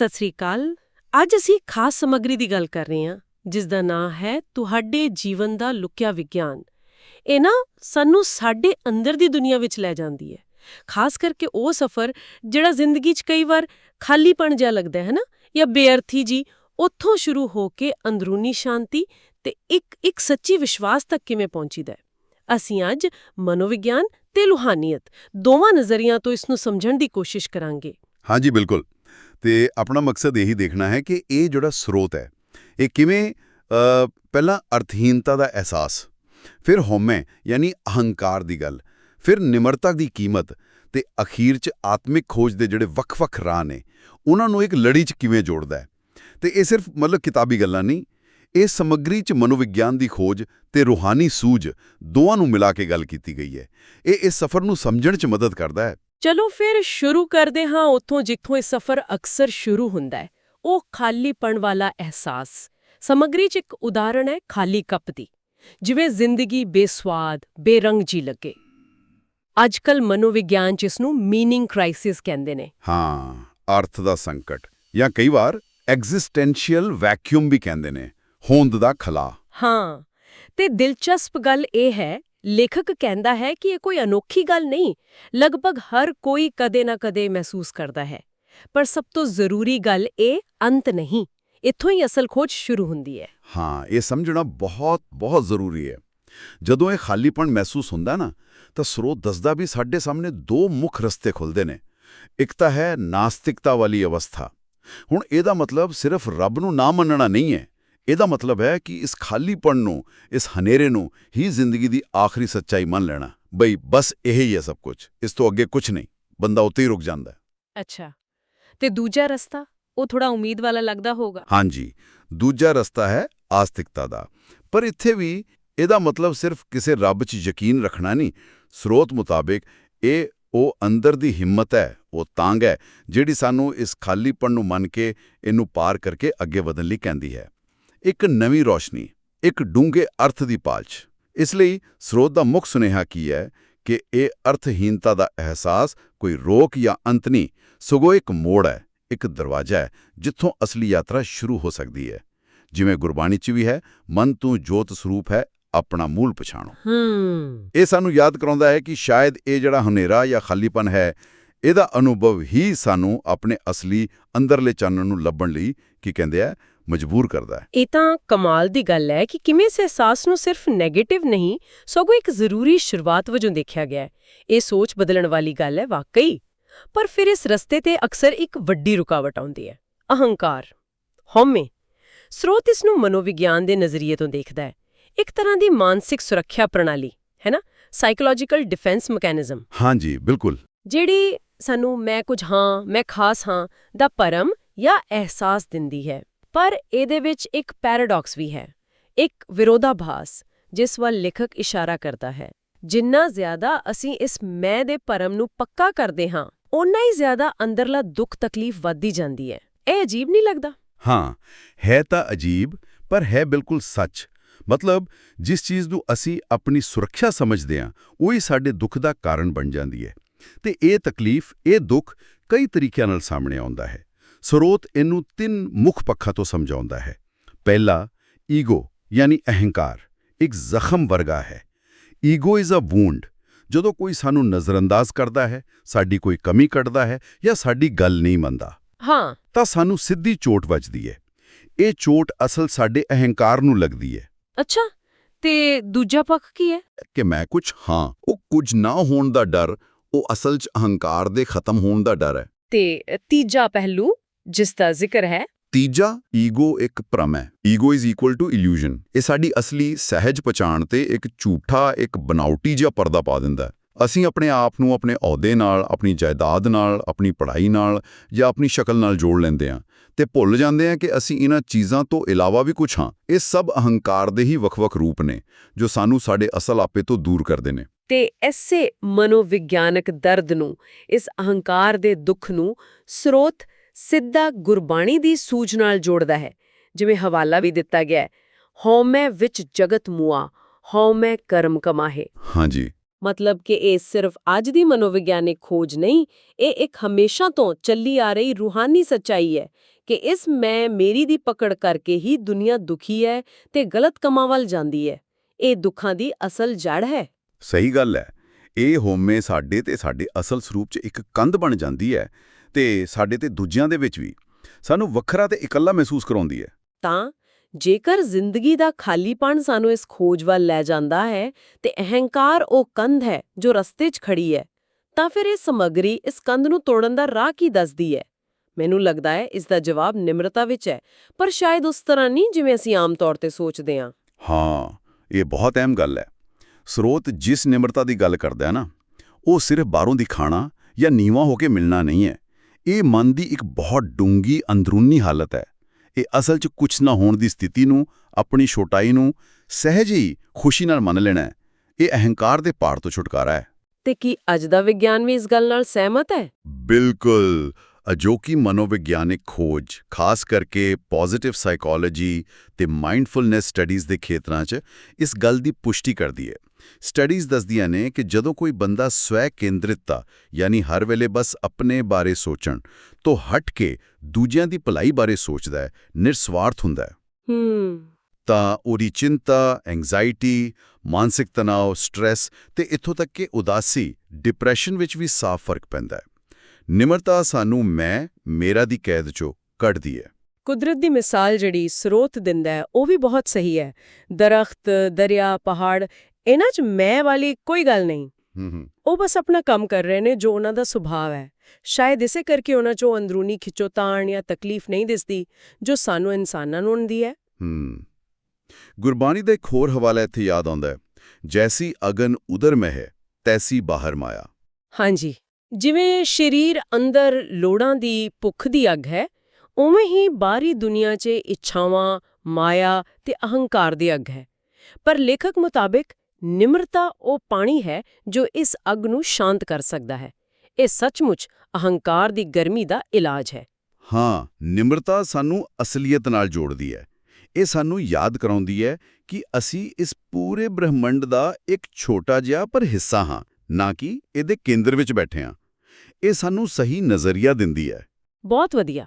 ਸਤਿ ਸ੍ਰੀ ਅਕਾਲ। ਅੱਜ ਅਸੀਂ ਖਾਸ ਸਮੱਗਰੀ ਦੀ ਗੱਲ ਕਰ ਰਹੇ ਹਾਂ, ਜਿਸ ਦਾ ਨਾਮ ਹੈ ਤੁਹਾਡੇ ਜੀਵਨ ਦਾ ਲੁਕਿਆ ਵਿਗਿਆਨ। ਇਹ ਨਾ ਸਾਨੂੰ ਸਾਡੇ ਅੰਦਰ ਦੀ ਦੁਨੀਆ ਵਿੱਚ ਲੈ ਜਾਂਦੀ ਹੈ। ਖਾਸ ਕਰਕੇ ਉਹ ਸਫ਼ਰ ਜਿਹੜਾ ਜ਼ਿੰਦਗੀ 'ਚ ਕਈ ਵਾਰ ਖਾਲੀਪਣ ਜਿਹਾ ਲੱਗਦਾ ਹੈ ਨਾ ਜਾਂ ਬੇਅਰਥੀ ਜੀ, ਉੱਥੋਂ ਸ਼ੁਰੂ ਹੋ ਕੇ ਅੰਦਰੂਨੀ ਸ਼ਾਂਤੀ ਤੇ ਇੱਕ ਇੱਕ ਸੱਚੀ ਵਿਸ਼ਵਾਸ ਤੱਕ ਕਿਵੇਂ ਪਹੁੰਚੀਦਾ ਹੈ। ਅਸੀਂ ਅੱਜ ਮਨੋਵਿਗਿਆਨ ਤੇ ਰੂਹਾਨੀਅਤ ਦੋਵਾਂ ਨਜ਼ਰੀਆਂ ਤੋਂ ਇਸ ਨੂੰ ਸਮਝਣ ਦੀ ਕੋਸ਼ਿਸ਼ ਕਰਾਂਗੇ। ਹਾਂਜੀ, ਬਿਲਕੁਲ। ਤੇ ਆਪਣਾ ਮਕਸਦ ਇਹੀ ਦੇਖਣਾ ਹੈ ਕਿ ਇਹ ਜਿਹੜਾ ਸਰੋਤ ਹੈ, ਇਹ ਕਿਵੇਂ ਪਹਿਲਾਂ ਅਰਥਹੀਨਤਾ ਦਾ ਅਹਿਸਾਸ, ਫਿਰ ਹਉਮੈ, ਯਾਨੀ ਅਹੰਕਾਰ ਦੀ ਗੱਲ, ਫਿਰ ਨਿਮਰਤਾ ਦੀ ਕੀਮਤ ਤੇ ਅਖੀਰ 'ਚ ਆਤਮਿਕ ਖੋਜ ਦੇ ਜਿਹੜੇ ਵੱਖ-ਵੱਖ ਰਾਹ ਨੇ, ਉਹਨਾਂ ਨੂੰ ਇੱਕ ਲੜੀ 'ਚ ਕਿਵੇਂ ਜੋੜਦਾ ਹੈ? ਤੇ ਇਹ ਸਿਰਫ ਮਤਲਬ ਕਿਤਾਬੀ ਗੱਲਾਂ ਨਹੀਂ, ਇਹ ਸਮੱਗਰੀ 'ਚ ਮਨੋਵਿਗਿਆਨ ਦੀ ਖੋਜ ਤੇ ਰੂਹਾਨੀ ਸੂਝ ਦੋਵਾਂ ਨੂੰ ਮਿਲਾ ਕੇ ਗੱਲ ਕੀਤੀ ਗਈ ਹੈ। ਇਹ ਇਸ ਸਫ਼ਰ ਨੂੰ ਸਮਝਣ 'ਚ ਮਦਦ ਕਰਦਾ ਹੈ। ਚਲੋ ਫਿਰ ਸ਼ੁਰੂ ਕਰਦੇ ਹਾਂ ਉੱਥੋਂ ਜਿੱਥੋਂ ਇਹ ਸਫ਼ਰ ਅਕਸਰ ਸ਼ੁਰੂ ਹੁੰਦਾ ਹੈ ਉਹ ਖਾਲੀਪਣ ਵਾਲਾ ਅਹਿਸਾਸ। ਸਮੱਗਰੀ 'ਚ ਇੱਕ ਉਦਾਹਰਣ ਹੈ ਖਾਲੀ ਕੱਪ ਦੀ ਜਿਵੇਂ ਜ਼ਿੰਦਗੀ ਬੇਸਵਾਦ ਬੇਰੰਗ ਜੀ ਲੱਗੇ। ਅੱਜਕੱਲ ਮਨੋਵਿਗਿਆਨ 'ਚ ਇਸ ਨੂੰ ਮੀਨਿੰਗ ਕ੍ਰਾਈਸਿਸ ਕਹਿੰਦੇ ਨੇ। ਹਾਂ ਅਰਥ ਦਾ ਸੰਕਟ ਜਾਂ ਕਈ ਵਾਰ ਐਗਜ਼ਿਸਟੈਂਸ਼ੀਅਲ ਵੈਕਿਊਮ ਵੀ ਕਹਿੰਦੇ ਨੇ ਹੋਂਦ ਦਾ ਖਲਾ ਹਾਂ ਤੇ ਦਿਲਚਸਪ ਗੱਲ ਇਹ ਹੈ ਲੇਖਕ ਕਹਿੰਦਾ ਹੈ ਕਿ ਇਹ ਕੋਈ ਅਨੋਖੀ ਗੱਲ ਨਹੀਂ, ਲਗਭਗ ਹਰ ਕੋਈ ਕਦੇ ਨਾ ਕਦੇ ਮਹਿਸੂਸ ਕਰਦਾ ਹੈ। ਪਰ ਸਭ ਤੋਂ ਜ਼ਰੂਰੀ ਗੱਲ ਇਹ ਅੰਤ ਨਹੀਂ, ਇੱਥੋਂ ਹੀ ਅਸਲ ਖੋਜ ਸ਼ੁਰੂ ਹੁੰਦੀ ਹੈ। ਹਾਂ, ਇਹ ਸਮਝਣਾ ਬਹੁਤ ਬਹੁਤ ਜ਼ਰੂਰੀ ਹੈ। ਜਦੋਂ ਇਹ ਖਾਲੀਪਣ ਮਹਿਸੂਸ ਹੁੰਦਾ ਨਾ, ਤਾਂ ਸਰੋਤ ਦੱਸਦਾ ਵੀ ਸਾਡੇ ਸਾਹਮਣੇ ਦੋ ਮੁੱਖ ਰਸਤੇ ਖੁੱਲਦੇ ਨੇ। ਇੱਕ ਤਾਂ ਹੈ ਨਾਸਤਿਕਤਾ ਵਾਲੀ ਅਵਸਥਾ। ਹੁਣ ਇਹਦਾ ਮਤਲਬ ਸਿਰਫ ਰੱਬ ਨੂੰ ਨਾ ਮੰਨਣਾ ਨਹੀਂ ਹੈ। ਇਹਦਾ ਮਤਲਬ ਹੈ ਕਿ ਇਸ ਖਾਲੀਪਣ ਨੂੰ ਇਸ ਹਨੇਰੇ ਨੂੰ ਹੀ ਜ਼ਿੰਦਗੀ ਦੀ ਆਖਰੀ ਸੱਚਾਈ ਮੰਨ ਲੈਣਾ। ਬਈ ਬਸ ਇਹ ਹੀ ਹੈ ਸਭ ਕੁਝ ਇਸ ਤੋਂ ਅੱਗੇ ਕੁਝ ਨਹੀਂ। ਬੰਦਾ ਉੱਤੇ ਹੀ ਰੁਕ ਜਾਂਦਾ ਅੱਛਾ। ਤੇ ਦੂਜਾ ਰਸਤਾ ਉਹ ਥੋੜਾ ਉਮੀਦ ਵਾਲਾ ਲੱਗਦਾ ਹੋਗਾ ਹਾਂਜੀ। ਦੂਜਾ ਰਸਤਾ ਹੈ ਆਸਤਿਕਤਾ ਦਾ। ਪਰ ਇੱਥੇ ਵੀ ਇਹਦਾ ਮਤਲਬ ਸਿਰਫ ਕਿਸੇ ਰੱਬ 'ਚ ਯਕੀਨ ਰੱਖਣਾ ਨਹੀਂ। ਸਰੋਤ ਮੁਤਾਬਿਕ ਇਹ ਉਹ ਅੰਦਰ ਦੀ ਹਿੰਮਤ ਹੈ ਉਹ ਤਾਂਗ ਹੈ ਜਿਹੜੀ ਸਾਨੂੰ ਇਸ ਖਾਲੀਪਣ ਨੂੰ ਮੰਨ ਕੇ ਇਹਨੂੰ ਪਾਰ ਕਰਕੇ ਅੱਗੇ ਵਧਣ ਲਈ ਕਹਿੰਦੀ ਹੈ। ਇੱਕ ਨਵੀਂ ਰੋਸ਼ਨੀ ਇੱਕ ਡੂੰਘੇ ਅਰਥ ਦੀ ਪਾਲਚ ਇਸ ਲਈ ਸਰੋਤ ਦਾ ਮੁੱਖ ਸੁਨੇਹਾ ਕੀ ਹੈ? ਕਿ ਇਹ ਅਰਥਹੀਨਤਾ ਦਾ ਅਹਿਸਾਸ ਕੋਈ ਰੋਕ ਜਾਂ ਅੰਤ ਨਹੀਂ ਸਗੋਂ ਇੱਕ ਮੋੜ ਹੈ ਇੱਕ ਦਰਵਾਜ਼ਾ ਹੈ ਜਿੱਥੋਂ ਅਸਲੀ ਯਾਤਰਾ ਸ਼ੁਰੂ ਹੋ ਸਕਦੀ ਹੈ। ਜਿਵੇਂ ਗੁਰਬਾਣੀ 'ਚ ਵੀ ਹੈ ਮਨ ਤੂੰ ਜੋਤ ਸਰੂਪ ਹੈ ਆਪਣਾ ਮੂਲ ਪਛਾਣੋ। ਇਹ ਸਾਨੂੰ ਯਾਦ ਕਰਾਉਂਦਾ ਹੈ ਕਿ ਸ਼ਾਇਦ ਇਹ ਜਿਹੜਾ ਹਨੇਰਾ ਜਾਂ ਖਾਲੀਪਨ ਹੈ ਇਹਦਾ ਅਨੁਭਵ ਹੀ ਸਾਨੂੰ ਆਪਣੇ ਅਸਲੀ ਅੰਦਰਲੇ ਚਾਨਣ ਨੂੰ ਲੱਭਣ ਲਈ ਕੀ ਕਹਿੰਦੇ ਆ? ਮਜਬੂਰ ਕਰਦਾ ਹੈ। ਇਹ ਤਾਂ ਕਮਾਲ ਦੀ ਗੱਲ ਹੈ ਕਿ ਕਿਵੇਂ ਇਸ ਅਹਿਸਾਸ ਨੂੰ ਸਿਰਫ 네ਗੇਟਿਵ ਨਹੀਂ ਸਗੋਂ ਇੱਕ ਜ਼ਰੂਰੀ ਸ਼ੁਰੂਆਤ ਵਜੋਂ ਦੇਖਿਆ ਗਿਆ ਹੈ। ਇਹ ਸੋਚ ਬਦਲਣ ਵਾਲੀ ਗੱਲ ਹੈ ਵਾਕਈ। ਪਰ ਫਿਰ ਇਸ ਰਸਤੇ ਤੇ ਅਕਸਰ ਇੱਕ ਵੱਡੀ ਰੁਕਾਵਟ ਆਉਂਦੀ ਹੈ। ਅਹੰਕਾਰ। ਹਉਮੈ। ਸਰੋਤ ਇਸ ਨੂੰ ਮਨੋਵਿਗਿਆਨ ਦੇ ਨਜ਼ਰੀਏ ਤੋਂ ਦੇਖਦਾ ਹੈ। ਇੱਕ ਤਰ੍ਹਾਂ ਦੀ ਮਾਨਸਿਕ ਸੁਰੱਖਿਆ ਪ੍ਰਣਾਲੀ ਹੈ ਨਾ? ਸਾਈਕੋਲੋਜੀਕਲ ਡਿਫੈਂਸ ਮੈਕੈਨਿਜ਼ਮ ਹਾਂਜੀ ਬਿਲਕੁਲ। ਜਿਹੜੀ ਸਾਨੂੰ ਮੈਂ ਕੁਝ ਹਾਂ ਮੈਂ ਖਾਸ ਹਾਂ ਦਾ ਪਰਮ ਜਾਂ ਅਹਿਸਾਸ ਦਿੰਦੀ ਹੈ। ਪਰ ਇਹਦੇ ਵਿੱਚ ਇੱਕ ਪੈਰਾਡਾਕਸ ਵੀ ਹੈ, ਇੱਕ ਵਿਰੋਧਾਭਾਸ, ਜਿਸ ਵੱਲ ਲੇਖਕ ਇਸ਼ਾਰਾ ਕਰਦਾ ਹੈ। ਜਿੰਨਾ ਜ਼ਿਆਦਾ ਅਸੀਂ ਇਸ ਮੈਂ ਦੇ ਪਰਮ ਨੂੰ ਪੱਕਾ ਕਰਦੇ ਹਾਂ, ਓਨਾ ਹੀ ਜ਼ਿਆਦਾ ਅੰਦਰਲਾ ਦੁੱਖ ਤਕਲੀਫ ਵੱਧਦੀ ਜਾਂਦੀ ਹੈ। ਇਹ ਅਜੀਬ ਨਹੀਂ ਲੱਗਦਾ? ਹਾਂ, ਹੈ ਤਾਂ ਅਜੀਬ, ਪਰ ਹੈ ਬਿਲਕੁਲ ਸੱਚ। ਮਤਲਬ, ਜਿਸ ਚੀਜ਼ ਨੂੰ ਅਸੀਂ ਆਪਣੀ ਸੁਰੱਖਿਆ ਸਮਝਦੇ ਹਾਂ, ਉਹ ਹੀ ਸਾਡੇ ਦੁੱਖ ਦਾ ਕਾਰਨ ਬਣ ਜਾਂਦੀ ਹੈ। ਤੇ ਇਹ ਤਕਲੀਫ, ਇਹ ਦੁੱਖ ਕਈ ਤਰੀਕਿਆਂ ਨਾਲ ਸਾਹਮਣੇ ਆਉਂਦਾ ਹੈ। ਸਰੋਤ ਇਹਨੂੰ ਤਿੰਨ ਮੁੱਖ ਪੱਖਾਂ ਤੋਂ ਸਮਝਾਉਂਦਾ ਹੈ। ਪਹਿਲਾ ਈਗੋ ਯਾਨੀ ਅਹੰਕਾਰ ਇੱਕ ਜ਼ਖਮ ਵਰਗਾ ਹੈ। ਈਗੋ ਇਜ਼ ਅ ਵੂੰਡ ਜਦੋਂ ਕੋਈ ਸਾਨੂੰ ਨਜ਼ਰਅੰਦਾਜ਼ ਕਰਦਾ ਹੈ ਸਾਡੀ ਕੋਈ ਕਮੀ ਕੱਢਦਾ ਹੈ ਜਾਂ ਸਾਡੀ ਗੱਲ ਨਹੀਂ ਮੰਨਦਾ ਹਾਂ। ਤਾਂ ਸਾਨੂੰ ਸਿੱਧੀ ਚੋਟ ਵੱਜਦੀ ਹੈ। ਇਹ ਚੋਟ ਅਸਲ ਸਾਡੇ ਅਹੰਕਾਰ ਨੂੰ ਲੱਗਦੀ ਹੈ। ਅੱਛਾ ਤੇ ਦੂਜਾ ਪੱਖ ਕੀ ਹੈ? ਕਿ ਮੈਂ ਕੁਝ ਹਾਂ ਉਹ ਕੁਝ ਨਾ ਹੋਣ ਦਾ ਡਰ ਉਹ ਅਸਲ 'ਚ ਅਹੰਕਾਰ ਦੇ ਖਤਮ ਹੋਣ ਦਾ ਡਰ ਹੈ। ਤੇ ਤੀਜਾ ਪਹਿਲੂ ਜਿਸ ਦਾ ਜ਼ਿਕਰ ਹੈ? ਤੀਜਾ ਈਗੋ ਇੱਕ ਭ੍ਰਮ ਹੈ। Ego is equal to illusion ਇਹ ਸਾਡੀ ਅਸਲੀ ਸਹਿਜ ਪਛਾਣ ਤੇ ਇੱਕ ਝੂਠਾ ਇੱਕ ਬਨਾਉਟੀ ਜਿਹਾ ਪਰਦਾ ਪਾ ਦਿੰਦਾ ਹੈ। ਅਸੀਂ ਆਪਣੇ ਆਪ ਨੂੰ ਆਪਣੇ ਅਹੁਦੇ ਨਾਲ ਆਪਣੀ ਜਾਇਦਾਦ ਨਾਲ ਆਪਣੀ ਪੜ੍ਹਾਈ ਨਾਲ ਜਾਂ ਆਪਣੀ ਸ਼ਕਲ ਨਾਲ ਜੋੜ ਲੈਂਦੇ ਹਾਂ ਤੇ ਭੁੱਲ ਜਾਂਦੇ ਹਾਂ ਕਿ ਅਸੀਂ ਇਹਨਾਂ ਚੀਜ਼ਾਂ ਤੋਂ ਇਲਾਵਾ ਵੀ ਕੁਝ ਹਾਂ। ਇਹ ਸਭ ਅਹੰਕਾਰ ਦੇ ਹੀ ਵੱਖ-ਵੱਖ ਰੂਪ ਨੇ ਜੋ ਸਾਨੂੰ ਸਾਡੇ ਅਸਲ ਆਪੇ ਤੋਂ ਦੂਰ ਕਰਦੇ ਨੇ। ਤੇ ਐਸੇ ਮਨੋਵਿਗਿਆਨਕ ਦਰਦ ਨੂੰ ਇਸ ਅਹੰਕਾਰ ਦੇ ਦੁੱਖ ਨੂੰ ਸਰੋਤ ਸਿੱਧਾ ਗੁਰਬਾਣੀ ਦੀ ਸੂਝ ਨਾਲ ਜੋੜਦਾ ਹੈ। ਜਿਵੇਂ ਹਵਾਲਾ ਵੀ ਦਿੱਤਾ ਗਿਆ ਹੈ ਹਉਮੈ ਵਿੱਚ ਜਗਤ ਮੁਆ ਹਉਮੈ ਕਰਮ ਕਮਾਹੇ। ਹਾਂਜੀ। ਮਤਲਬ ਕਿ ਇਹ ਸਿਰਫ ਅੱਜ ਦੀ ਮਨੋਵਿਗਿਆਨਿਕ ਖੋਜ ਨਹੀਂ ਇਹ ਇੱਕ ਹਮੇਸ਼ਾ ਤੋਂ ਚੱਲੀ ਆ ਰਹੀ ਰੂਹਾਨੀ ਸੱਚਾਈ ਹੈ ਕਿ ਇਸ ਮੈਂ ਮੇਰੀ ਦੀ ਪਕੜ ਕਰਕੇ ਹੀ ਦੁਨੀਆ ਦੁਖੀ ਹੈ ਤੇ ਗਲਤ ਕੰਮਾਂ ਵੱਲ ਜਾਂਦੀ ਹੈ। ਇਹ ਦੁੱਖਾਂ ਦੀ ਅਸਲ ਜੜ ਹੈ। ਸਹੀ ਗੱਲ ਹੈ। ਇਹ ਹੋਮੇ ਸਾਡੇ ਤੇ ਸਾਡੇ ਅਸਲ ਸਰੂਪ 'ਚ ਇੱਕ ਕੰਧ ਬਣ ਜਾਂਦੀ ਹੈ ਤੇ ਸਾਡੇ ਤੇ ਦੂਜਿਆਂ ਦੇ ਵਿੱਚ ਵੀ ਸਾਨੂੰ ਵੱਖਰਾ ਤੇ ਇਕੱਲਾ ਮਹਿਸੂਸ ਕਰਾਉਂਦੀ ਹੈ। ਤਾਂ ਜੇਕਰ ਜ਼ਿੰਦਗੀ ਦਾ ਖਾਲੀਪਣ ਸਾਨੂੰ ਇਸ ਖੋਜ ਵੱਲ ਲੈ ਜਾਂਦਾ ਹੈ ਤੇ ਅਹੰਕਾਰ ਉਹ ਕੰਧ ਹੈ ਜੋ ਰਸਤੇ 'ਚ ਖੜੀ ਹੈ ਤਾਂ ਫਿਰ ਇਹ ਸਮੱਗਰੀ ਇਸ ਕੰਧ ਨੂੰ ਤੋੜਨ ਦਾ ਰਾਹ ਕੀ ਦੱਸਦੀ ਹੈ? ਮੈਨੂੰ ਲੱਗਦਾ ਹੈ ਇਸ ਦਾ ਜਵਾਬ ਨਿਮਰਤਾ ਵਿੱਚ ਹੈ ਪਰ ਸ਼ਾਇਦ ਉਸ ਤਰ੍ਹਾਂ ਨਹੀਂ ਜਿਵੇਂ ਅਸੀਂ ਆਮ ਤੌਰ ਤੇ ਸੋਚਦੇ ਹਾਂ। ਹਾਂ ਇਹ ਬਹੁਤ ਅਹਿਮ ਗੱਲ ਹੈ। ਸਰੋਤ ਜਿਸ ਨਿਮਰਤਾ ਦੀ ਗੱਲ ਕਰਦਾ ਹੈ ਨਾ ਉਹ ਸਿਰਫ ਬਾਹਰੋਂ ਦਿਖਾਣਾ ਜਾਂ ਨੀਵਾ ਹੋ ਕੇ ਮਿਲਣਾ ਨਹੀਂ ਹੈ। ਇਹ ਮਨ ਦੀ ਇੱਕ ਬਹੁਤ ਡੂੰਗੀ ਅੰਦਰੂਨੀ ਹਾਲਤ ਹੈ। ਇਹ ਅਸਲ 'ਚ ਕੁਝ ਨਾ ਹੋਣ ਦੀ ਸਥਿਤੀ ਨੂੰ ਆਪਣੀ ਛੋਟਾਈ ਨੂੰ ਸਹਿਜ ਹੀ ਖੁਸ਼ੀ ਨਾਲ ਮੰਨ ਲੈਣਾ ਹੈ। ਇਹ ਅਹੰਕਾਰ ਦੇ ਪਾੜ ਤੋਂ ਛੁਟਕਾਰਾ ਹੈ। ਤੇ ਕੀ ਅੱਜ ਦਾ ਵਿਗਿਆਨ ਵੀ ਇਸ ਗੱਲ ਨਾਲ ਸਹਿਮਤ ਹੈ? ਬਿਲਕੁਲ। ਅਜੋਕੀ ਮਨੋਵਿਗਿਆਨਿਕ ਖੋਜ ਖਾਸ ਕਰਕੇ ਪੋਜ਼ਿਟਿਵ ਸਾਈਕੋਲੋਜੀ ਤੇ ਮਾਈਂਡਫੁਲਨੈਸ ਸਟੱਡੀਜ਼ ਦੇ ਖੇਤਰਾਂ 'ਚ ਇਸ ਗੱਲ ਦੀ ਪੁਸ਼ਟੀ ਕਰਦੀ ਹੈ। ਸਟੱਡੀਜ਼ ਦੱਸਦੀਆਂ ਨੇ ਕਿ ਜਦੋਂ ਕੋਈ ਬੰਦਾ ਸਵੈ ਕੇਂਦਰਿਤਤਾ ਯਾਨੀ ਹਰ ਵੇਲੇ ਬਸ ਆਪਣੇ ਬਾਰੇ ਸੋਚਣ ਤੋਂ ਹਟ ਕੇ ਦੂਜਿਆਂ ਦੀ ਭਲਾਈ ਬਾਰੇ ਸੋਚਦਾ ਹੈ ਨਿਰਸਵਾਰਥ ਹੁੰਦਾ ਹੈ। ਹੂੰ। ਤਾਂ ਉਹਦੀ ਚਿੰਤਾ ਐਂਗਜ਼ਾਇਟੀ ਮਾਨਸਿਕ ਤਣਾਅ ਸਟ੍ਰੈਸ ਤੇ ਇੱਥੋਂ ਤੱਕ ਕਿ ਉਦਾਸੀ ਡਿਪਰੈਸ਼ਨ ਵਿੱਚ ਵੀ ਸਾਫ਼ ਫ਼ਰਕ ਪੈਂਦਾ ਹੈ। ਨਿਮਰਤਾ ਸਾਨੂੰ ਮੈਂ ਮੇਰਾ ਦੀ ਕੈਦ ਚੋਂ ਕੱਢਦੀ ਹੈ। ਕੁਦਰਤ ਦੀ ਮਿਸਾਲ ਜਿਹੜੀ ਸਰੋਤ ਦਿੰਦਾ ਹੈ ਉਹ ਵੀ ਬਹੁਤ ਸਹੀ ਹੈ। ਦਰਖਤ ਦਰਿਆ ਪਹਾੜ ਇਹਨਾਂ 'ਚ ਮੈਂ ਵਾਲੀ ਕੋਈ ਗੱਲ ਨਹੀਂ। ਉਹ ਬਸ ਆਪਣਾ ਕੰਮ ਕਰ ਰਹੇ ਨੇ ਜੋ ਉਹਨਾਂ ਦਾ ਸੁਭਾਅ ਹੈ। ਸ਼ਾਇਦ ਇਸੇ ਕਰਕੇ ਉਹਨਾਂ 'ਚੋਂ ਅੰਦਰੂਨੀ ਖਿੱਚੋਤਾਣ ਜਾਂ ਤਕਲੀਫ ਨਹੀਂ ਦਿਸਦੀ ਜੋ ਸਾਨੂੰ ਇਨਸਾਨਾਂ ਨੂੰ ਹੁੰਦੀ ਹੈ। ਹੂੰ। ਗੁਰਬਾਣੀ ਦਾ ਇੱਕ ਹੋਰ ਹਵਾਲਾ ਇੱਥੇ ਯਾਦ ਆਉਂਦਾ ਹੈ। ਜੈਸੀ ਅਗਨ ਉਦਰ ਮਹਿ ਤੈਸੀ ਬਾਹਰ ਮਾਇਆ। ਹਾਂਜੀ। ਜਿਵੇਂ ਸਰੀਰ ਅੰਦਰ ਲੋੜਾਂ ਦੀ ਭੁੱਖ ਦੀ ਅੱਗ ਹੈ, ਉਵੇਂ ਹੀ ਬਾਹਰੀ ਦੁਨੀਆ 'ਚ ਇੱਛਾਵਾਂ, ਮਾਇਆ ਤੇ ਅਹੰਕਾਰ ਦੀ ਅੱਗ ਹੈ। ਪਰ ਲੇਖਕ ਮੁਤਾਬਿਕ ਨਿਮਰਤਾ ਉਹ ਪਾਣੀ ਹੈ ਜੋ ਇਸ ਅੱਗ ਨੂੰ ਸ਼ਾਂਤ ਕਰ ਸਕਦਾ ਹੈ। ਇਹ ਸੱਚਮੁੱਚ ਅਹੰਕਾਰ ਦੀ ਗਰਮੀ ਦਾ ਇਲਾਜ ਹੈ। ਹਾਂ, ਨਿਮਰਤਾ ਸਾਨੂੰ ਅਸਲੀਅਤ ਨਾਲ ਜੋੜਦੀ ਹੈ। ਇਹ ਸਾਨੂੰ ਯਾਦ ਕਰਾਉਂਦੀ ਹੈ ਕਿ ਅਸੀਂ ਇਸ ਪੂਰੇ ਬ੍ਰਹਿਮੰਡ ਦਾ ਇੱਕ ਛੋਟਾ ਜਿਹਾ ਪਰ ਹਿੱਸਾ ਹਾਂ, ਨਾ ਕਿ ਇਹਦੇ ਕੇਂਦਰ ਵਿੱਚ ਬੈਠੇ ਹਾਂ। ਇਹ ਸਾਨੂੰ ਸਹੀ ਨਜ਼ਰੀਆ ਦਿੰਦੀ ਹੈ। ਬਹੁਤ ਵਧੀਆ।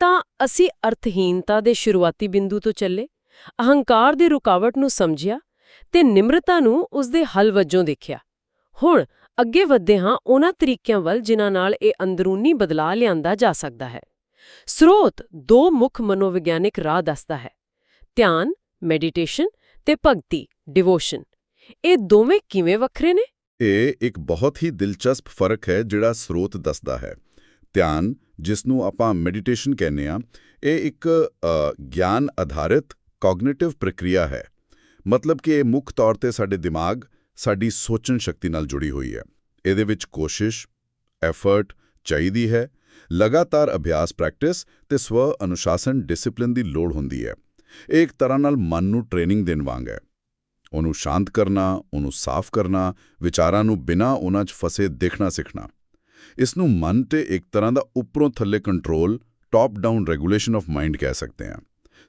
ਤਾਂ ਅਸੀਂ ਅਰਥਹੀਨਤਾ ਦੇ ਸ਼ੁਰੂਆਤੀ ਬਿੰਦੂ ਤੋਂ ਚੱਲੇ, ਅਹੰਕਾਰ ਦੀ ਰੁਕਾਵਟ ਨੂੰ ਸਮਝਿਆ ਤੇ ਨਿਮਰਤਾ ਨੂੰ ਉਸ ਦੇ ਹੱਲ ਵਜੋਂ ਦੇਖਿਆ। ਹੁਣ ਅੱਗੇ ਵਧਦੇ ਹਾਂ ਉਹਨਾਂ ਤਰੀਕਿਆਂ ਵੱਲ ਜਿਨ੍ਹਾਂ ਨਾਲ ਇਹ ਅੰਦਰੂਨੀ ਬਦਲਾਅ ਲਿਆਂਦਾ ਜਾ ਸਕਦਾ ਹੈ। ਸਰੋਤ ਦੋ ਮੁੱਖ ਮਨੋਵਿਗਿਆਨਿਕ ਰਾਹ ਦੱਸਦਾ ਹੈ, ਧਿਆਨ, ਮੈਡੀਟੇਸ਼ਨ ਤੇ ਭਗਤੀ, ਡਿਵੋਸ਼ਨ। ਇਹ ਦੋਵੇਂ ਕਿਵੇਂ ਵੱਖਰੇ ਨੇ? ਇਹ ਇੱਕ ਬਹੁਤ ਹੀ ਦਿਲਚਸਪ ਫ਼ਰਕ ਹੈ ਜਿਹੜਾ ਸਰੋਤ ਦੱਸਦਾ ਹੈ। ਧਿਆਨ ਜਿਸ ਨੂੰ ਆਪਾਂ ਮੈਡੀਟੇਸ਼ਨ ਕਹਿੰਦੇ ਆ ਇਹ ਇੱਕ ਗਿਆਨ ਆਧਾਰਿਤ ਕੋਗਨੀਟਿਵ ਪ੍ਰਕਿਰਿਆ ਹੈ। ਮਤਲਬ ਕਿ ਇਹ ਮੁੱਖ ਤੌਰ ਤੇ ਸਾਡੇ ਦਿਮਾਗ, ਸਾਡੀ ਸੋਚਣ ਸ਼ਕਤੀ ਨਾਲ ਜੁੜੀ ਹੋਈ ਹੈ। ਇਹਦੇ ਵਿੱਚ ਕੋਸ਼ਿਸ਼ ਐਫਰਟ ਚਾਹੀਦੀ ਹੈ, ਲਗਾਤਾਰ ਅਭਿਆਸ ਪ੍ਰੈਕਟਿਸ ਤੇ ਸਵ ਅਨੁਸ਼ਾਸਨ ਡਿਸਪਲਿਨ ਦੀ ਲੋੜ ਹੁੰਦੀ ਹੈ। ਇਹ ਇੱਕ ਤਰ੍ਹਾਂ ਨਾਲ ਮਨ ਨੂੰ ਟ੍ਰੇਨਿੰਗ ਦੇਣ ਵਾਂਗ ਹੈ। ਉਹਨੂੰ ਸ਼ਾਂਤ ਕਰਨਾ ਉਹਨੂੰ ਸਾਫ਼ ਕਰਨਾ ਵਿਚਾਰਾਂ ਨੂੰ ਬਿਨਾਂ ਉਹਨਾਂ 'ਚ ਫਸੇ ਦੇਖਣਾ ਸਿੱਖਣਾ। ਇਸ ਨੂੰ ਮਨ ਤੇ ਇੱਕ ਤਰ੍ਹਾਂ ਦਾ ਉੱਪਰੋਂ ਥੱਲੇ control top down regulation of mind ਕਹਿ ਸਕਦੇ ਹਾਂ।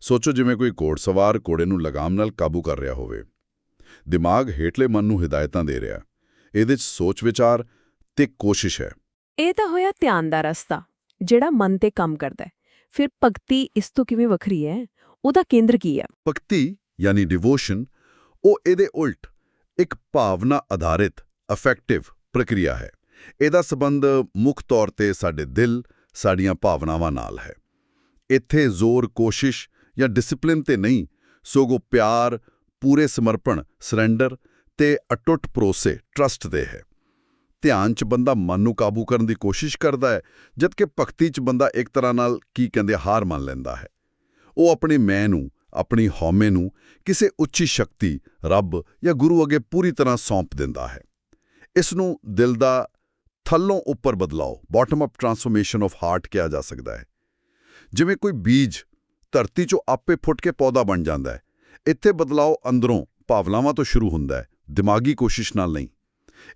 ਸੋਚੋ ਜਿਵੇਂ ਕੋਈ ਘੋੜਸਵਾਰ ਘੋੜੇ ਨੂੰ ਲਗਾਮ ਨਾਲ ਕਾਬੂ ਕਰ ਰਿਹਾ ਹੋਵੇ। ਦਿਮਾਗ ਹੇਠਲੇ ਮਨ ਨੂੰ ਹਿਦਾਇਤਾਂ ਦੇ ਰਿਹਾ। ਇਹਦੇ 'ਚ ਸੋਚ ਵਿਚਾਰ ਤੇ ਕੋਸ਼ਿਸ਼ ਹੈ। ਇਹ ਤਾਂ ਹੋਇਆ ਧਿਆਨ ਦਾ ਰਸਤਾ ਜਿਹੜਾ ਮਨ ਤੇ ਕੰਮ ਕਰਦਾ ਹੈ। ਫਿਰ ਭਗਤੀ ਇਸ ਤੋਂ ਕਿਵੇਂ ਵੱਖਰੀ ਹੈ? ਉਹਦਾ ਕੇਂਦਰ ਕੀ ਹੈ? ਭਗਤੀ ਯਾਨੀ ਡਿਵੋਸ਼ਨ ਉਹ ਇਹਦੇ ਉਲਟ ਇੱਕ ਭਾਵਨਾ ਆਧਾਰਿਤ ਅਫੈਕਟਿਵ ਪ੍ਰਕਿਰਿਆ ਹੈ। ਇਹਦਾ ਸਬੰਧ ਮੁੱਖ ਤੌਰ ਤੇ ਸਾਡੇ ਦਿਲ, ਸਾਡੀਆਂ ਭਾਵਨਾਵਾਂ ਨਾਲ ਹੈ। ਇੱਥੇ ਜ਼ੋਰ, ਕੋਸ਼ਿਸ਼ ਜਾਂ ਡਿਸਪਲਿਨ ਤੇ ਨਹੀਂ, ਸਗੋਂ ਪਿਆਰ, ਪੂਰੇ ਸਮਰਪਣ ਸਰੈਂਡਰ ਤੇ ਅਟੁੱਟ ਭਰੋਸੇ ਟਰਸਟ ਦੇ ਹੈ। ਧਿਆਨ 'ਚ ਬੰਦਾ ਮਨ ਨੂੰ ਕਾਬੂ ਕਰਨ ਦੀ ਕੋਸ਼ਿਸ਼ ਕਰਦਾ ਹੈ, ਜਦਕਿ ਭਗਤੀ 'ਚ ਬੰਦਾ ਇੱਕ ਤਰ੍ਹਾਂ ਨਾਲ ਕੀ ਕਹਿੰਦੇ, ਹਾਰ ਮੰਨ ਲੈਂਦਾ ਹੈ। ਉਹ ਆਪਣੇ ਮੈਂ ਨੂੰ ਆਪਣੀ ਹਉਮੈ ਨੂੰ ਕਿਸੇ ਉੱਚੀ ਸ਼ਕਤੀ, ਰੱਬ ਜਾਂ ਗੁਰੂ ਅੱਗੇ ਪੂਰੀ ਤਰ੍ਹਾਂ ਸੌਂਪ ਦਿੰਦਾ ਹੈ। ਇਸ ਨੂੰ ਦਿਲ ਦਾ ਥੱਲੋਂ ਉੱਪਰ ਬਦਲਾਓ bottom up transformation of heart ਕਿਹਾ ਜਾ ਸਕਦਾ ਹੈ। ਜਿਵੇਂ ਕੋਈ ਬੀਜ ਧਰਤੀ 'ਚੋਂ ਆਪੇ ਫੁੱਟ ਕੇ ਪੌਦਾ ਬਣ ਜਾਂਦਾ ਹੈ। ਇੱਥੇ ਬਦਲਾਓ ਅੰਦਰੋਂ ਭਾਵਨਾਵਾਂ ਤੋਂ ਸ਼ੁਰੂ ਹੁੰਦਾ ਹੈ, ਦਿਮਾਗੀ ਕੋਸ਼ਿਸ਼ ਨਾਲ ਨਹੀਂ।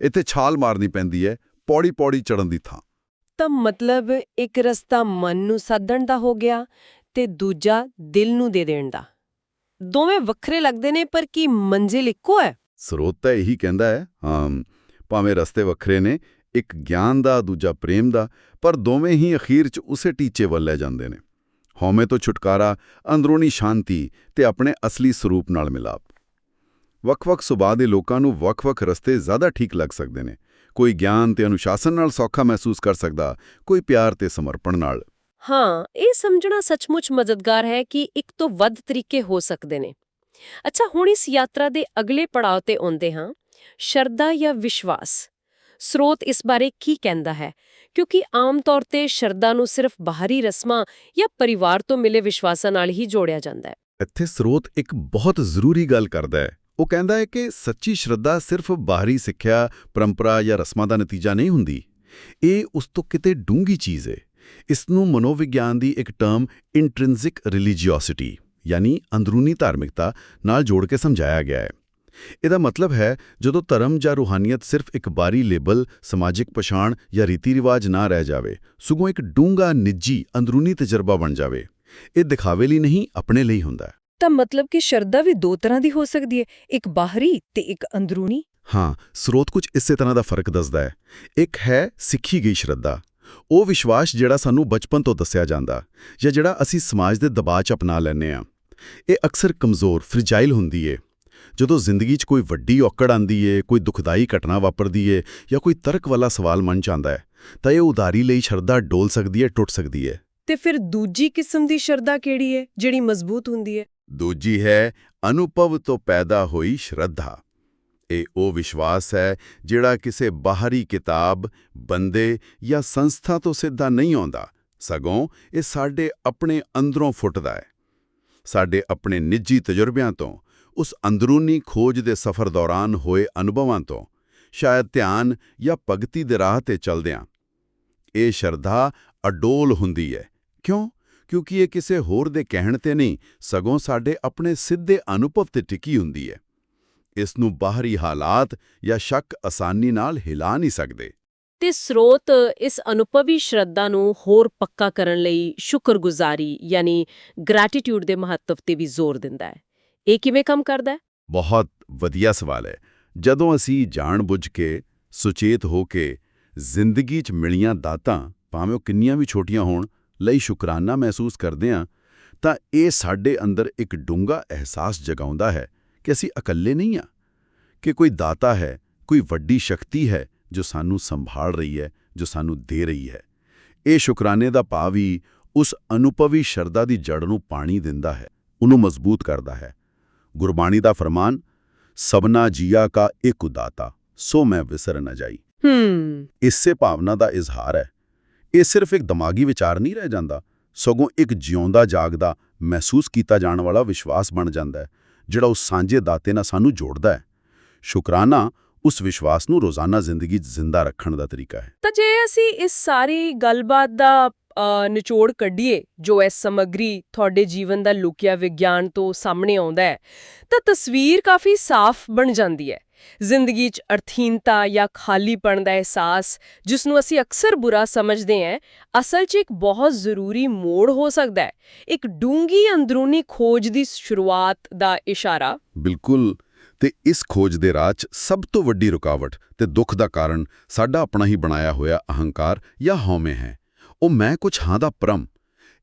ਇੱਥੇ ਛਾਲ ਮਾਰਨੀ ਪੈਂਦੀ ਹੈ, ਪੌੜੀ-ਪੌੜੀ ਚੜਨ ਦੀ ਥਾਂ। ਤਾਂ ਮਤਲਬ ਇੱਕ ਰਸਤਾ ਮਨ ਨੂੰ ਸਾਧਣ ਦਾ ਹੋ ਗਿਆ ਤੇ ਦੂਜਾ ਦਿਲ ਨੂੰ ਦੇ ਦੇਣ ਦਾ। ਦੋਵੇਂ ਵੱਖਰੇ ਲੱਗਦੇ ਨੇ, ਪਰ ਕੀ ਮੰਜ਼ਿਲ ਇੱਕੋ ਹੈ? ਸਰੋਤ ਤਾਂ ਇਹੀ ਕਹਿੰਦਾ ਹੈ, ਹਾਂ, ਭਾਵੇਂ ਰਸਤੇ ਵੱਖਰੇ ਨੇ, ਇੱਕ ਗਿਆਨ ਦਾ, ਦੂਜਾ ਪ੍ਰੇਮ ਦਾ, ਪਰ ਦੋਵੇਂ ਹੀ ਅਖੀਰ 'ਚ ਉਸੇ ਟੀਚੇ ਵੱਲ ਲੈ ਜਾਂਦੇ ਨੇ। ਹਉਮੈ ਤੋਂ ਛੁਟਕਾਰਾ, ਅੰਦਰੂਨੀ ਸ਼ਾਂਤੀ ਤੇ ਆਪਣੇ ਅਸਲੀ ਸਰੂਪ ਨਾਲ ਮਿਲਾਪ। ਵੱਖ-ਵੱਖ ਸੁਭਾਅ ਦੇ ਲੋਕਾਂ ਨੂੰ ਵੱਖ-ਵੱਖ ਰਸਤੇ ਜ਼ਿਆਦਾ ਠੀਕ ਲੱਗ ਸਕਦੇ ਨੇ। ਕੋਈ ਗਿਆਨ ਤੇ ਅਨੁਸ਼ਾਸਨ ਨਾਲ ਸੌਖਾ ਮਹਿਸੂਸ ਕਰ ਸਕਦਾ, ਕੋਈ ਪਿਆਰ ਤੇ ਸਮਰਪਣ ਨਾਲ। ਹਾਂ, ਇਹ ਸਮਝਣਾ ਸੱਚਮੁੱਚ ਮਦਦਗਾਰ ਹੈ ਕਿ ਇੱਕ ਤੋਂ ਵੱਧ ਤਰੀਕੇ ਹੋ ਸਕਦੇ ਨੇ। ਅੱਛਾ, ਹੁਣ ਇਸ ਯਾਤਰਾ ਦੇ ਅਗਲੇ ਪੜਾਅ ਤੇ ਆਉਂਦੇ ਹਾਂ। ਸ਼ਰਧਾ ਜਾਂ ਵਿਸ਼ਵਾਸ? ਸਰੋਤ ਇਸ ਬਾਰੇ ਕੀ ਕਹਿੰਦਾ ਹੈ? ਕਿਉਂਕਿ ਆਮ ਤੌਰ ਤੇ ਸ਼ਰਧਾ ਨੂੰ ਸਿਰਫ ਬਾਹਰੀ ਰਸਮਾਂ ਜਾਂ ਪਰਿਵਾਰ ਤੋਂ ਮਿਲੇ ਵਿਸ਼ਵਾਸਾਂ ਨਾਲ ਹੀ ਜੋੜਿਆ ਜਾਂਦਾ ਹੈ। ਇੱਥੇ ਸਰੋਤ ਇੱਕ ਬਹੁਤ ਜ਼ਰੂਰੀ ਗੱਲ ਕਰਦਾ ਹੈ। ਉਹ ਕਹਿੰਦਾ ਹੈ ਕਿ ਸੱਚੀ ਸ਼ਰਧਾ ਸਿਰਫ ਬਾਹਰੀ ਸਿੱਖਿਆ, ਪਰੰਪਰਾ ਜਾਂ ਰਸਮਾਂ ਦਾ ਨਤੀਜਾ ਨਹੀਂ ਹੁੰਦੀ। ਇਹ ਉਸ ਤੋਂ ਕਿਤੇ ਡੂੰਗੀ ਚੀਜ਼ ਹੈ ਇਸ ਨੂੰ ਮਨੋਵਿਗਿਆਨ ਦੀ ਇੱਕ ਟਰਮ ਇੰਟ੍ਰਿੰਸਿਕ ਰਿਲੀਜੀਓਸਿਟੀ ਯਾਨੀ ਅੰਦਰੂਨੀ ਧਾਰਮਿਕਤਾ ਨਾਲ ਜੋੜ ਕੇ ਸਮਝਾਇਆ ਗਿਆ ਹੈ। ਇਹਦਾ ਮਤਲਬ ਹੈ ਜਦੋਂ ਧਰਮ ਜਾਂ ਰੂਹਾਨੀਅਤ ਸਿਰਫ ਇੱਕ ਬਾਰੀ ਲੇਬਲ ਸਮਾਜਿਕ ਪਛਾਣ ਜਾਂ ਰੀਤੀ ਰਿਵਾਜ ਨਾ ਰਹਿ ਜਾਵੇ ਸਗੋਂ ਇੱਕ ਡੂੰਗਾ ਨਿੱਜੀ ਅੰਦਰੂਨੀ ਤਜਰਬਾ ਬਣ ਜਾਵੇ। ਇਹ ਦਿਖਾਵੇ ਲਈ ਨਹੀਂ ਆਪਣੇ ਲਈ ਹੁੰਦਾ ਤਾਂ ਮਤਲਬ ਕਿ ਸ਼ਰਧਾ ਵੀ ਦੋ ਤਰ੍ਹਾਂ ਦੀ ਹੋ ਸਕਦੀ ਹੈ ਇੱਕ ਬਾਹਰੀ ਤੇ ਇੱਕ ਅੰਦਰੂਨੀ? ਹਾਂ ਸਰੋਤ ਕੁਝ ਇਸੇ ਤਰ੍ਹਾਂ ਦਾ ਫ਼ਰਕ ਦੱਸਦਾ ਹੈ। ਇੱਕ ਹੈ ਸਿੱਖੀ ਗਈ ਸ਼ਰਧਾ ਉਹ ਵਿਸ਼ਵਾਸ ਜਿਹੜਾ ਸਾਨੂੰ ਬਚਪਨ ਤੋਂ ਦੱਸਿਆ ਜਾਂਦਾ ਜਾਂ ਜਿਹੜਾ ਅਸੀਂ ਸਮਾਜ ਦੇ ਦਬਾਅ 'ਚ ਅਪਣਾ ਲੈਂਦੇ ਆ ਇਹ ਅਕਸਰ ਕਮਜ਼ੋਰ ਫ੍ਰਿਜਾਈਲ ਹੁੰਦੀ ਏ। ਜਦੋਂ ਜ਼ਿੰਦਗੀ 'ਚ ਕੋਈ ਵੱਡੀ ਔਕੜ ਆਂਦੀ ਏ ਕੋਈ ਦੁਖਦਾਈ ਘਟਨਾ ਵਾਪਰਦੀ ਏ ਜਾਂ ਕੋਈ ਤਰਕ ਵਾਲਾ ਸਵਾਲ ਮਨ 'ਚ ਆਉਂਦਾ ਹੈ ਤਾਂ ਇਹ ਉਦਾਰੀ ਲਈ ਸ਼ਰਧਾ ਡੋਲ ਸਕਦੀ ਹੈ ਟੁੱਟ ਸਕਦੀ ਹੈ ਤੇ ਫਿਰ ਦੂਜੀ ਕਿਸਮ ਦੀ ਸ਼ਰਧਾ ਕਿਹੜੀ ਹੈ ਜਿਹੜੀ ਮਜ਼ਬੂਤ ਹੁੰਦੀ ਹੈ ਦੂਜੀ ਹੈ ਅਨੁਭਵ ਤੋਂ ਪੈਦਾ ਹੋਈ ਸ਼ਰਧਾ। ਇਹ ਉਹ ਵਿਸ਼ਵਾਸ ਹੈ ਜਿਹੜਾ ਕਿਸੇ ਬਾਹਰੀ ਕਿਤਾਬ, ਬੰਦੇ ਜਾਂ ਸੰਸਥਾ ਤੋਂ ਸਿੱਧਾ ਨਹੀਂ ਆਉਂਦਾ। ਸਗੋਂ ਇਹ ਸਾਡੇ ਆਪਣੇ ਅੰਦਰੋਂ ਫੁੱਟਦਾ ਹੈ। ਸਾਡੇ ਆਪਣੇ ਨਿੱਜੀ ਤਜਰਬਿਆਂ ਤੋਂ, ਉਸ ਅੰਦਰੂਨੀ ਖੋਜ ਦੇ ਸਫ਼ਰ ਦੌਰਾਨ ਹੋਏ ਅਨੁਭਵਾਂ ਤੋਂ, ਸ਼ਾਇਦ ਧਿਆਨ ਜਾਂ ਭਗਤੀ ਦੇ ਰਾਹ ਤੇ ਚਲਦਿਆਂ। ਇਹ ਸ਼ਰਧਾ ਅਡੋਲ ਹੁੰਦੀ ਹੈ। ਕਿਉਂ? ਕਿਉਂਕਿ ਇਹ ਕਿਸੇ ਹੋਰ ਦੇ ਕਹਿਣ ਤੇ ਨਹੀਂ, ਸਗੋਂ ਸਾਡੇ ਆਪਣੇ ਸਿੱਧੇ ਅਨੁਭਵ ਤੇ ਟਿਕੀ ਹੁੰਦੀ ਹੈ। ਇਸ ਨੂੰ ਬਾਹਰੀ ਹਾਲਾਤ ਜਾਂ ਸ਼ੱਕ ਆਸਾਨੀ ਨਾਲ ਹਿਲਾ ਨਹੀਂ ਸਕਦੇ। ਤੇ ਸਰੋਤ ਇਸ ਅਨੁਭਵੀ ਸ਼ਰਧਾ ਨੂੰ ਹੋਰ ਪੱਕਾ ਕਰਨ ਲਈ ਸ਼ੁਕਰਗੁਜ਼ਾਰੀ ਯਾਨੀ ਗ੍ਰੈਟੀਟਿਊਡ ਦੇ ਮਹੱਤਵ ਤੇ ਵੀ ਜ਼ੋਰ ਦਿੰਦਾ ਹੈ। ਇਹ ਕਿਵੇਂ ਕੰਮ ਕਰਦਾ ਹੈ? ਬਹੁਤ ਵਧੀਆ ਸਵਾਲ ਹੈ। ਜਦੋਂ ਅਸੀਂ ਜਾਣਬੁੱਝ ਕੇ ਸੁਚੇਤ ਹੋ ਕੇ ਜ਼ਿੰਦਗੀ 'ਚ ਮਿਲੀਆਂ ਦਾਤਾਂ ਭਾਵੇਂ ਉਹ ਕਿੰਨੀਆਂ ਵੀ ਛੋਟੀਆਂ ਹੋਣ ਲਈ ਸ਼ੁਕਰਾਨਾ ਮਹਿਸੂਸ ਕਰਦੇ ਹਾਂ ਤਾਂ ਇਹ ਸਾਡੇ ਅੰਦਰ ਇੱਕ ਡੂੰਘਾ ਅਹਿਸਾਸ ਜਗਾਉਂਦਾ ਹੈ। ਕਿ ਅਸੀਂ ਇਕੱਲੇ ਨਹੀਂ ਹਾਂ? ਕਿ ਕੋਈ ਦਾਤਾ ਹੈ ਕੋਈ ਵੱਡੀ ਸ਼ਕਤੀ ਹੈ ਜੋ ਸਾਨੂੰ ਸੰਭਾਲ ਰਹੀ ਹੈ ਜੋ ਸਾਨੂੰ ਦੇ ਰਹੀ ਹੈ? ਇਹ ਸ਼ੁਕਰਾਨੇ ਦਾ ਭਾਵ ਹੀ ਉਸ ਅਨੁਭਵੀ ਸ਼ਰਧਾ ਦੀ ਜੜ ਨੂੰ ਪਾਣੀ ਦਿੰਦਾ ਹੈ ਉਹਨੂੰ ਮਜ਼ਬੂਤ ਕਰਦਾ ਹੈ। ਗੁਰਬਾਣੀ ਦਾ ਫਰਮਾਨ ਸਬਨਾ ਜੀਆ ਕਾ ਇੱਕ ਦਾਤਾ ਸੋ ਮੈਂ ਵਿਸਰ ਨਾ ਜਾਈ। ਹੂੰ। ਇਸੇ ਭਾਵਨਾ ਦਾ ਇਜ਼ਹਾਰ ਹੈ। ਇਹ ਸਿਰਫ ਇੱਕ ਦਿਮਾਗੀ ਵਿਚਾਰ ਨਹੀਂ ਰਹਿ ਜਾਂਦਾ ਸਗੋਂ ਇੱਕ ਜਿਉਂਦਾ ਜਾਗਦਾ ਮਹਿਸੂਸ ਕੀਤਾ ਜਾਣ ਵਾਲਾ ਵਿਸ਼ਵਾਸ ਬਣ ਜਾਂਦਾ ਹੈ। ਜਿਹੜਾ ਉਸ ਸਾਂਝੇ ਦਾਤੇ ਨਾਲ ਸਾਨੂੰ ਜੋੜਦਾ ਹੈ। ਸ਼ੁਕਰਾਨਾ ਉਸ ਵਿਸ਼ਵਾਸ ਨੂੰ ਰੋਜ਼ਾਨਾ ਜ਼ਿੰਦਗੀ 'ਚ ਜ਼ਿੰਦਾ ਰੱਖਣ ਦਾ ਤਰੀਕਾ ਹੈ। ਤਾਂ ਜੇ ਅਸੀਂ ਇਸ ਸਾਰੀ ਗੱਲਬਾਤ ਦਾ ਨਿਚੋੜ ਕੱਢੀਏ, ਜੋ ਇਸ ਸਮੱਗਰੀ ਤੁਹਾਡੇ ਜੀਵਨ ਦਾ ਲੁਕਿਆ ਵਿਗਿਆਨ ਤੋਂ ਸਾਹਮਣੇ ਆਉਂਦਾ ਹੈ, ਤਾਂ ਤਸਵੀਰ ਕਾਫੀ ਸਾਫ਼ ਬਣ ਜਾਂਦੀ ਹੈ। ਜ਼ਿੰਦਗੀ 'ਚ ਅਰਥਹੀਨਤਾ ਜਾਂ ਖਾਲੀਪਣ ਦਾ ਅਹਿਸਾਸ ਜਿਸ ਨੂੰ ਅਸੀਂ ਅਕਸਰ ਬੁਰਾ ਸਮਝਦੇ ਹਾਂ, ਅਸਲ 'ਚ ਇੱਕ ਬਹੁਤ ਜ਼ਰੂਰੀ ਮੋੜ ਹੋ ਸਕਦਾ ਹੈ। ਇੱਕ ਡੂੰਗੀ ਅੰਦਰੂਨੀ ਖੋਜ ਦੀ ਸ਼ੁਰੂਆਤ ਦਾ ਇਸ਼ਾਰਾ। ਬਿਲਕੁਲ। ਤੇ ਇਸ ਖੋਜ ਦੇ ਰਾਹ 'ਚ ਸਭ ਤੋਂ ਵੱਡੀ ਰੁਕਾਵਟ ਤੇ ਦੁੱਖ ਦਾ ਕਾਰਨ ਸਾਡਾ ਆਪਣਾ ਹੀ ਬਣਾਇਆ ਹੋਇਆ ਅਹੰਕਾਰ ਜਾਂ ਹਉਮੈ ਹੈ। ਉਹ ਮੈਂ ਕੁਛ ਹਾਂ ਦਾ ਭਰਮ।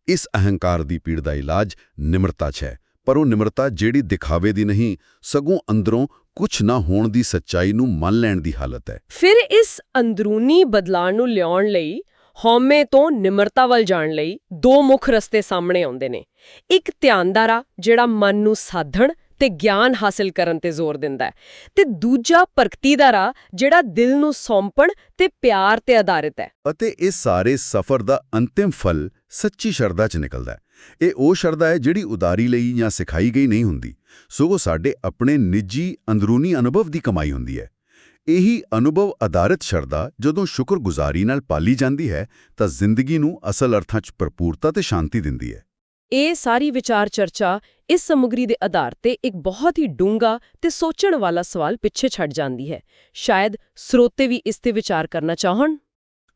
ਇਸ ਅਹੰਕਾਰ ਦੀ ਪੀੜ ਦਾ ਇਲਾਜ ਨਿਮਰਤਾ 'ਚ ਹੈ। ਪਰ ਉਹ ਨਿਮਰਤਾ ਜਿਹੜੀ ਦਿਖਾਵੇ ਦੀ ਨਹੀਂ, ਸਗੋਂ ਅੰਦਰੋਂ ਕੁਝ ਨਾ ਹੋਣ ਦੀ ਸੱਚਾਈ ਨੂੰ ਮੰਨ ਲੈਣ ਦੀ ਹਾਲਤ ਹੈ। ਫਿਰ ਇਸ ਅੰਦਰੂਨੀ ਬਦਲਾਅ ਨੂੰ ਲਿਆਉਣ ਲਈ ਹਉਮੈ ਤੋਂ ਨਿਮਰਤਾ ਵੱਲ ਜਾਣ ਲਈ ਦੋ ਮੁੱਖ ਰਸਤੇ ਸਾਹਮਣੇ ਆਉਂਦੇ ਨੇ। ਇੱਕ ਧਿਆਨਦਾਰਾ ਜਿਹੜਾ ਮਨ ਨੂੰ ਸਾਧਣ ਤੇ ਗਿਆਨ ਹਾਸਲ ਕਰਨ ਤੇ ਜ਼ੋਰ ਦਿੰਦਾ ਹੈ ਤੇ ਦੂਜਾ ਪ੍ਰਗਤੀ ਦਾ ਰਾਹ ਜਿਹੜਾ ਦਿਲ ਨੂੰ ਸੌਂਪਣ ਤੇ ਪਿਆਰ ਤੇ ਆਧਾਰਿਤ ਹੈ। ਅਤੇ ਇਸ ਸਾਰੇ ਸਫ਼ਰ ਦਾ ਅੰਤਿਮ ਫਲ ਸੱਚੀ ਸ਼ਰਧਾ 'ਚ ਨਿਕਲਦਾ ਹੈ। ਇਹ ਉਹ ਸ਼ਰਧਾ ਹੈ ਜਿਹੜੀ ਉਦਾਰੀ ਲਈ ਜਾਂ ਸਿਖਾਈ ਗਈ ਨਹੀਂ ਹੁੰਦੀ। ਸਗੋਂ ਸਾਡੇ ਆਪਣੇ ਨਿੱਜੀ ਅੰਦਰੂਨੀ ਅਨੁਭਵ ਦੀ ਕਮਾਈ ਹੁੰਦੀ ਹੈ। ਇਹੀ ਅਨੁਭਵ ਆਧਾਰਿਤ ਸ਼ਰਧਾ ਜਦੋਂ ਸ਼ੁਕਰਗੁਜ਼ਾਰੀ ਨਾਲ ਪਾਲੀ ਜਾਂਦੀ ਹੈ ਤਾਂ ਜ਼ਿੰਦਗੀ ਨੂੰ ਅਸਲ ਅਰਥਾਂ 'ਚ ਭਰਪੂਰਤਾ ਤੇ ਸ਼ਾਂਤੀ ਦਿੰਦੀ ਹੈ। ਇਹ ਸਾਰੀ ਵਿਚਾਰ ਚਰਚਾ ਇਸ ਸਮਗਰੀ ਦੇ ਆਧਾਰ ਤੇ ਇੱਕ ਬਹੁਤ ਹੀ ਡੂੰਘਾ ਤੇ ਸੋਚਣ ਵਾਲਾ ਸਵਾਲ ਪਿੱਛੇ ਛੱਡ ਜਾਂਦੀ ਹੈ। ਸ਼ਾਇਦ ਸਰੋਤੇ ਵੀ ਇਸ ਤੇ ਵਿਚਾਰ ਕਰਨਾ ਚਾਹਣ?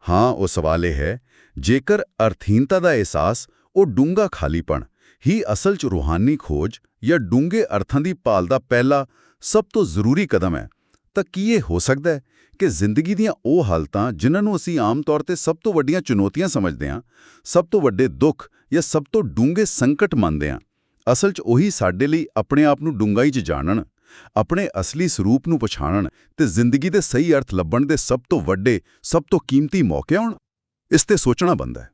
ਹਾਂ ਉਹ ਸਵਾਲ ਇਹ ਹੈ ਜੇਕਰ ਅਰਥਹੀਨਤਾ ਦਾ ਅਹਿਸਾਸ ਉਹ ਡੂੰਘਾ ਖਾਲੀਪਣ, ਹੀ ਅਸਲ 'ਚ ਰੂਹਾਨੀ ਖੋਜ ਜਾਂ ਡੂੰਘੇ ਅਰਥਾਂ ਦੀ ਭਾਲ ਦਾ ਪਹਿਲਾ, ਸਭ ਤੋਂ ਜ਼ਰੂਰੀ ਕਦਮ ਹੈ, ਤਾਂ ਕੀ ਇਹ ਹੋ ਸਕਦਾ ਹੈ ਕਿ ਜ਼ਿੰਦਗੀ ਦੀਆਂ ਉਹ ਹਾਲਤਾਂ ਜਿਨ੍ਹਾਂ ਨੂੰ ਅਸੀਂ ਆਮ ਤੌਰ ਤੇ ਸਭ ਤੋਂ ਵੱਡੀਆਂ ਚੁਣੌਤੀਆਂ ਸਮਝਦੇ ਹਾਂ, ਸਭ ਤੋਂ ਵੱਡੇ ਦੁੱਖ ਜਾਂ ਸਭ ਤੋਂ ਡੂੰਘੇ ਸੰਕਟ ਮੰਨਦੇ ਹਾਂ? ਅਸਲ 'ਚ ਉਹੀ ਸਾਡੇ ਲਈ ਆਪਣੇ ਆਪ ਨੂੰ ਡੂੰਘਾਈ 'ਚ ਜਾਣਨ, ਆਪਣੇ ਅਸਲੀ ਸਰੂਪ ਨੂੰ ਪਛਾਣਨ ਤੇ ਜ਼ਿੰਦਗੀ ਦੇ ਸਹੀ ਅਰਥ ਲੱਭਣ ਦੇ ਸਭ ਤੋਂ ਵੱਡੇ, ਸਭ ਤੋਂ ਕੀਮਤੀ ਮੌਕੇ ਹੋਣ ਇਸ ਤੇ ਸੋਚਣਾ ਬੰਦਾ ਹੈ।